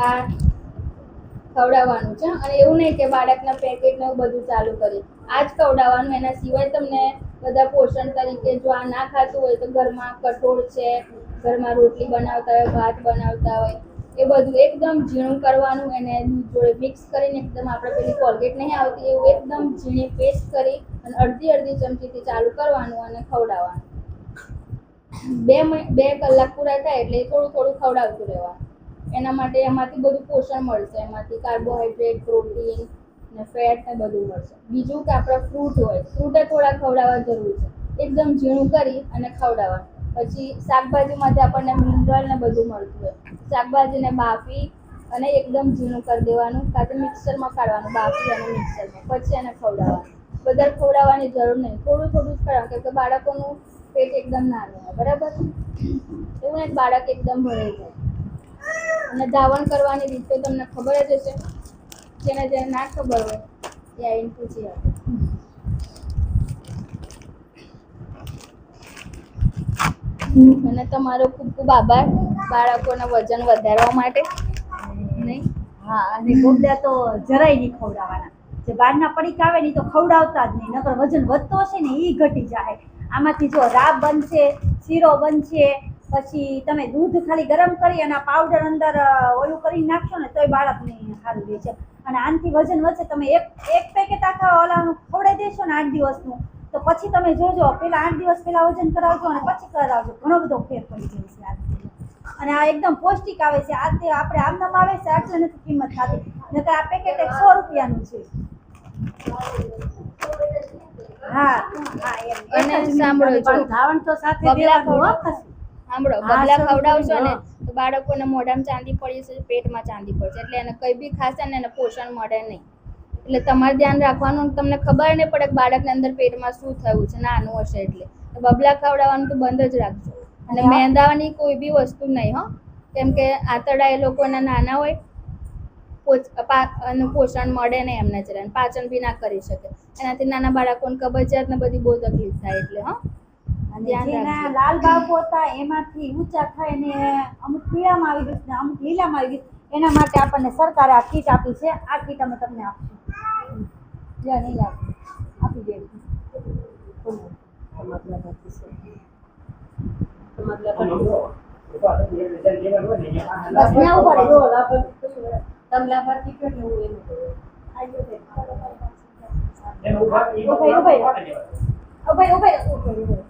આ ખવડાવવાનું છે. અને એવું નહીં કે બાળકના પેકેટને બધું ચાલુ કરી આ જ ખવડાવવાનું, એના સિવાય તમને બધા પોષણ તરીકે જો આ ના ખાતું હોય તો ઘરમાં કઠોળ છે, ઘરમાં રોટલી બનાવતા હોય, ભાત બનાવતા હોય, એ બધું એકદમ ઝીણું કરવાનું, એને જોડે મિક્સ કરીને એકદમ આપણે પેલી કોલગેટ નહીં આવતી, એવું એકદમ ઝીણી પેસ્ટ કરી અને અડધી અડધી ચમચીથી ચાલુ કરવાનું અને ખવડાવવાનું. બે બે કલાક પૂરા થાય એટલે થોડું થોડું ખવડાવતું રહેવાનું. એના માટે એમાંથી બધું પોષણ મળશે. એમાંથી કાર્બોહાઈડ્રેટ પ્રોટીન ને ફેટ ને બધું મળશે. બીજું કે આપણા ફ્રૂટ હોય ફ્રૂટે થોડા ખવડાવવા જરૂર છે. એકદમ ઝીણું કરી અને ખવડાવવાનું. પછી શાકભાજીમાંથી આપણને મિનરલ ને બધું મળતું હોય. શાકભાજીને બાફી અને એકદમ ઝીણું કરી દેવાનું. તો મિક્સરમાં કાઢવાનું, બાફી અને મિક્સરમાં. પછી એને ખવડાવવાનું. બધા ખવડાવવાની જરૂર નહીં. થોડું થોડું જ ખવડાવવાનું, કેમ કે બાળકોનું પેટ એકદમ નાનું હોય. બરાબર? એવું નહીં બાળક એકદમ ભરાઈ જાય. અને ધાવણ કરવાની રીત તો તમને ખબર જ હશે. જેને જેને ના ખબર હોય, એ આવીને પૂછી આપે અને તમારો ખૂબ ખૂબ આભાર બાળકોના વજન વધારવા માટે. નહીં? હા, અને જરાય નહીં ખવડાવવાના. જે બહારના પડીકા આવે ને તો ખવડાવતા જ નહીં, નકર વજન વધતો હશે ને એ ઘટી જાય. આમાંથી જો રાબ બનશે, શીરો બનશે પછી તમે દૂધ ખાલી ગરમ કરી અને પાવડર અંદર ઓયું ઓલું કરી નાખશો ને તોય બાળકને સારું રહે છે. અને આનાથી વજન વધશે તમે એક એક પેકેટ આખા ઓલા ખવડાવી દેશો ને આઠ દિવસનું તો પછી તમે જોજો પેલા આઠ દિવસ પહેલાં વજન કરાવજો અને પછી કરાવજો. ઘણો બધો ફેર પડી જાય છે આ અને આ એકદમ પૌષ્ટિક આવે છે. આ તે આપણે આમનામ આવે છે આટલે નથી કિંમત થતી. નકર આ પેકેટ એક સો રૂપિયાનું છે. હા હા એમ. અને સાંભળો. ધાવણ તો સાથે દેવાનું સાંભળો બબલા ખવડાવશો ને તો બાળકોને મોઢામાં ચાંદી પડી છે પેટમાં ચાંદી પડશે એટલે એને કંઈ બી ખાશે ને એને પોષણ મળે નહીં. એટલે તમારે ધ્યાન રાખવાનું તમને ખબર નહીં પડે કે બાળકને અંદર પેટમાં શું થયું છે નાનું હશે એટલે. તો બબલા ખવડાવવાનું તો બંધ જ રાખજો. અને મેંદાની કોઈ બી વસ્તુ નહીં હો. કેમ કે આંતરડા એ લોકોના નાના હોય પોષણ મળે નહીં એમને અને પાચન બી ના કરી શકે. એનાથી નાના બાળકોને કબજિયાત ને બધી બહુ તકલીફ થાય એટલે હા. જેના. લાલ બાળકો હતા એમાંથી ઊંચા થઈને અમુક પીળામાં આવી ગયું છે ને અમુક લીલામાં આવી ગયું એના માટે આપણને સરકારે આ કીટ આપી છે આ કીટ અમે તમને આપીશું લે નહીં આપી આપી દે બસ ત્યાં ઊભા રહેજો. ઊભા રહો, ઊભા. ઊભા ઊભા. ઊભા રહો, ઊભા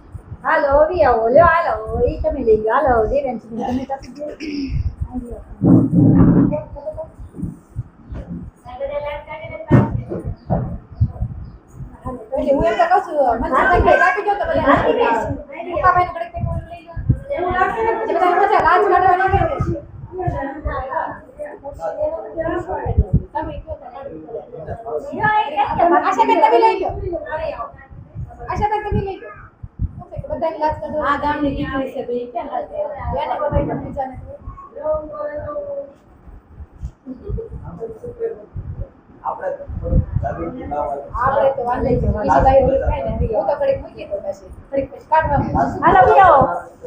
હાલો બી આવો લ્યો હાલો એ તમે લઈ ગયો હાલો દેવેન તમે એટલે હું એમ તો કહું છું, મને તો લાજ કાઢવાની આવે છે. તમે લઈ લો. આશાબેન તમે લઈ લો. શું ક્લાસ કે કાઢવાની? આ ગામની દીકરી છે ભાઈ ક્યાં લાગે? એને બધાને બીજા ને આપણે તો વાંધો નહીં. બીજી બાઈ ઓલું ખાય ને, હું તો ઘડીક મૂકી દઉં પછી. ઘડીક પછી કાઢવા હાલો બી આવો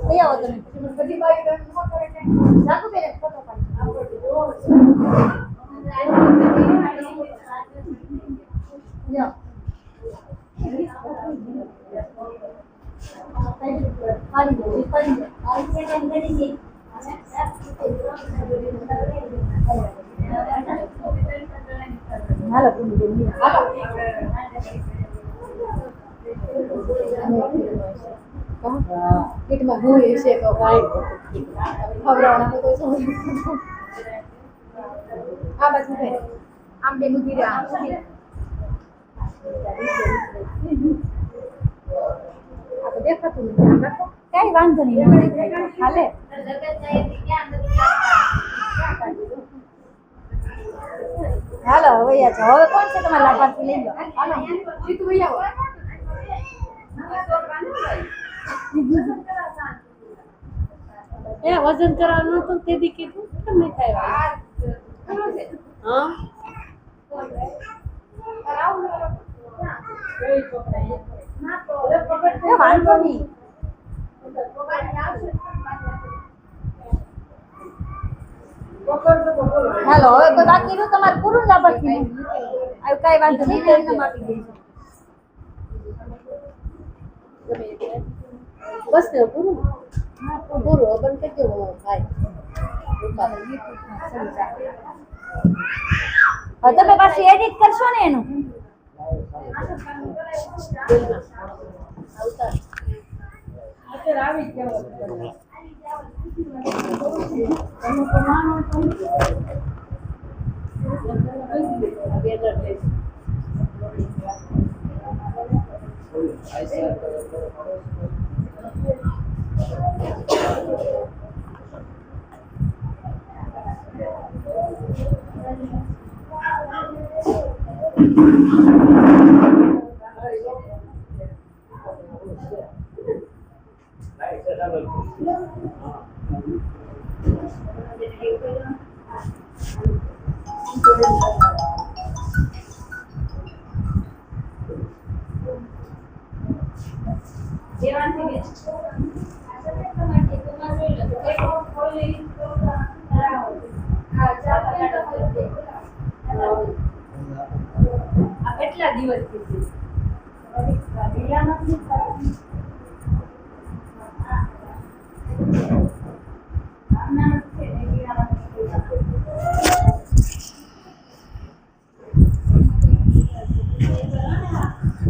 બી આવો તમે પછી બધી ન કરે કે, જાગુ બેન ફોટો પાડી. હાલો પૂરી બેન લ્યો. કીટમાં એ છે તો કાંઈ ખવડાવવાના તો કોઈ શું. આ બાજુ રહે. આમ બે મૂકી રહે, આમ. આ તો દેખાતું નથી કઈ વાંધો નહીં હાલે હાલો હવે છો. હવે કોણ છે તમારા લાભાર્થી? લઈ લો. જીતુ ભાઈ એ વજન કરવાનું હતું તે દી કીધું. કેમ નહીં થાય હા? વાંધો નહીં. હાલો હવે તો બાકી રહ્યું તમારે પૂરું લાભાર્થી હવે કાંઈ વાંધો નહીં તો આપી દઈશું. બસ ને પૂરું? પૂરું બંધ કરી ભાઈ. હવે તમે પાછી એડિટ કરશો ને એનું? કેટલા